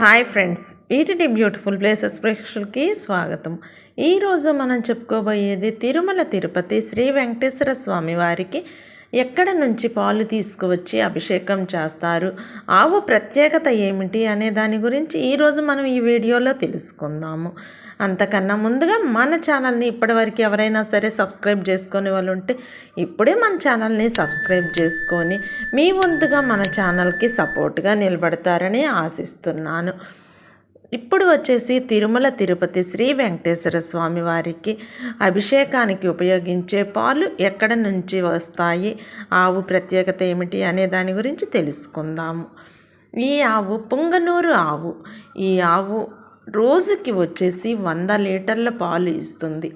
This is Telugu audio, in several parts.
Hi friends ETT beautiful places ప్రేక్షకులకి స్వాగతం. ఈరోజు మనం చెప్పుకోబోయేది తిరుమల తిరుపతి శ్రీ వెంకటేశ్వర స్వామి వారికి ఎక్కడ నుంచి పాలు తీసుకువచ్చి అభిషేకం చేస్తారు? ఆవు ప్రత్యేకత ఏమిటి అనే దాని గురించి ఈరోజు మనం ఈ వీడియోలో తెలుసుకుందాము. అంతకన్నా ముందుగా మన ఛానల్ని ఇప్పటివరకు ఎవరైనా సరే సబ్స్క్రైబ్ చేసుకునే వాళ్ళు ఉంటే ఇప్పుడే మన ఛానల్ని సబ్స్క్రైబ్ చేసుకొని మీ వంతుగా మన ఛానల్కి సపోర్ట్గా నిలబడతారని ఆశిస్తున్నాను. ఇప్పుడు వచ్చేసి తిరుమల తిరుపతి శ్రీ వెంకటేశ్వర స్వామి వారికి అభిషేకానికి ఉపయోగించే పాలు ఎక్కడ నుంచి వస్తాయి? ఆవు ప్రత్యేకత ఏమిటి అనే దాని గురించి తెలుసుకుందాము. ఈ ఆవు పుంగనూరు ఆవు ఈ ఆవు రోజుకి వచ్చేసి వంద లీటర్ల పాలు ఇస్తుంది.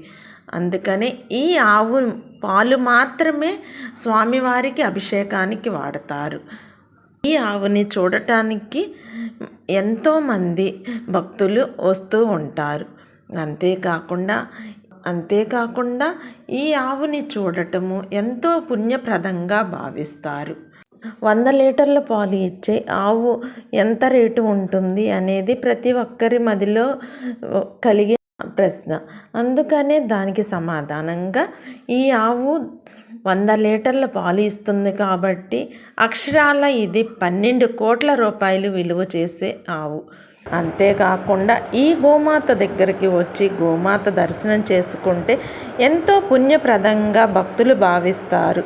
అందుకనే ఈ ఆవు పాలు మాత్రమే స్వామివారికి అభిషేకానికి వాడతారు. ఈ ఆవుని చూడటానికి ఎంతోమంది భక్తులు వస్తూ ఉంటారు. అంతేకాకుండా అంతేకాకుండా ఈ ఆవుని చూడటము ఎంతో పుణ్యప్రదంగా భావిస్తారు. వంద లీటర్ల పాలు ఇచ్చే ఆవు ఎంత రేటు ఉంటుంది అనేది ప్రతి ఒక్కరి మదిలో కలిగి ప్రశ్న. అందుకనే దానికి సమాధానంగా ఈ ఆవు వంద లీటర్ల పాలు ఇస్తుంది కాబట్టి అక్షరాల ఇది పన్నెండు కోట్ల రూపాయలు విలువ చేసే ఆవు. అంతేకాకుండా ఈ గోమాత దగ్గరికి వచ్చి గోమాత దర్శనం చేసుకుంటే ఎంతో పుణ్యప్రదంగా భక్తులు భావిస్తారు.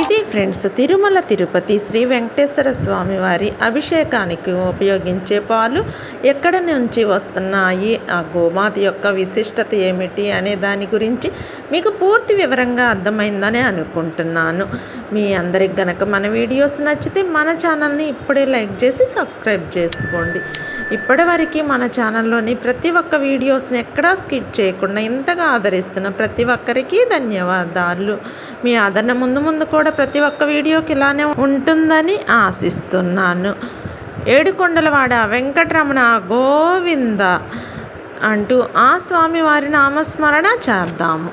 ఇది ఫ్రెండ్స్ తిరుమల తిరుపతి శ్రీ వెంకటేశ్వర స్వామి వారి అభిషేకానికి ఉపయోగించే పాలు ఎక్కడ నుంచి వస్తున్నాయి? ఆ గోమాత యొక్క విశిష్టత ఏమిటి అనే దాని గురించి మీకు పూర్తి వివరంగా అర్థమైందని అనుకుంటున్నాను. మీ అందరికి గనక మన వీడియోస్ నచ్చితే మన ఛానల్ని ఇప్పుడే లైక్ చేసి సబ్స్క్రైబ్ చేసుకోండి. ఇప్పటివరకు మన ఛానల్లోని ప్రతి ఒక్క వీడియోస్ని ఎక్కడా స్కిప్ చేయకుండా ఇంతగా ఆదరిస్తున్న ప్రతి ఒక్కరికి ధన్యవాదాలు. మీ ఆదరణ ముందు ముందు కూడా ప్రతి ఒక్క వీడియోకి ఇలానే ఉంటుందని ఆశిస్తున్నాను. ఏడుకొండలవాడ వెంకటరమణ గోవింద అంటూ ఆ స్వామి వారి నామస్మరణ చేద్దాము.